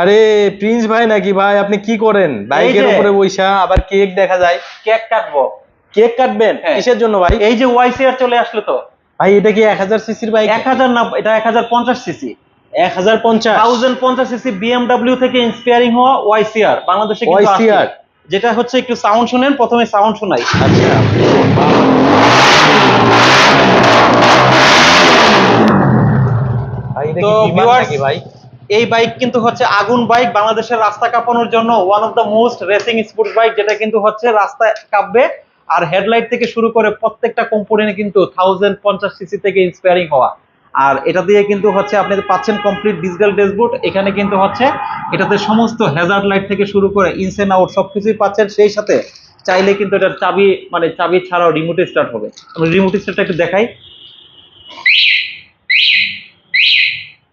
আরে প্রিন্স ভাই নাকি ভাই আপনি কি করেন? বাইকের উপরে বইসা আবার কেক দেখা যায়। কেক কাটবো। কেক কাটবেন? হ্যাঁ। কিসের জন্য ভাই? এই যে ওয়াইসিআর চলে আসলো তো। ভাই এটা কি এক হাজার সিসির বাইক? এক হাজার না এটা এক হাজার পঞ্চাশ সিসি। এক হাজার পঞ্চাশ। থাউজেন্ড পঞ্চাশ সিসি বিএমডাব্লিউ থেকে ইন্সপায়ারিং হওয়া ওয়াইসিআর বাংলাদেশে। YCR যেটা হচ্ছে একটু সাউন্ড শুনেন প্রথমে সাউন্ড শোনাই। আচ্ছা। ভাই এটা তো ভাই? এই বাইক কিন্তু হচ্ছে আগুন বাইক বাংলাদেশের রাস্তা কাঁপানোর জন্য one of the most racing sports bike যেটা কিন্তু হচ্ছে রাস্তায় কাঁপবে। আর হেডলাইট থেকে শুরু করে প্রত্যেকটা কম্পোনেন্ট কিন্তু থাউজেন্ড পঞ্চাশ সিসি থেকে ইন্সপায়ারিং হওয়া। আর এটা দিয়ে কিন্তু হচ্ছে আপনি পাচ্ছেন কমপ্লিট ডিজিটাল ড্যাশবোর্ড এখানে কিন্তু হচ্ছে এটাতে সমস্ত হ্যাজার্ড লাইট থেকে শুরু করে ইনসেন আউট সবকিছুই পাচ্ছেন। সেই সাথে চাইলে কিন্তু এটার চাবি মানে চাবি ছাড়াও রিমোটে স্টার্ট হবে। আমি রিমোট স্টার্টটা একটু দেখাই।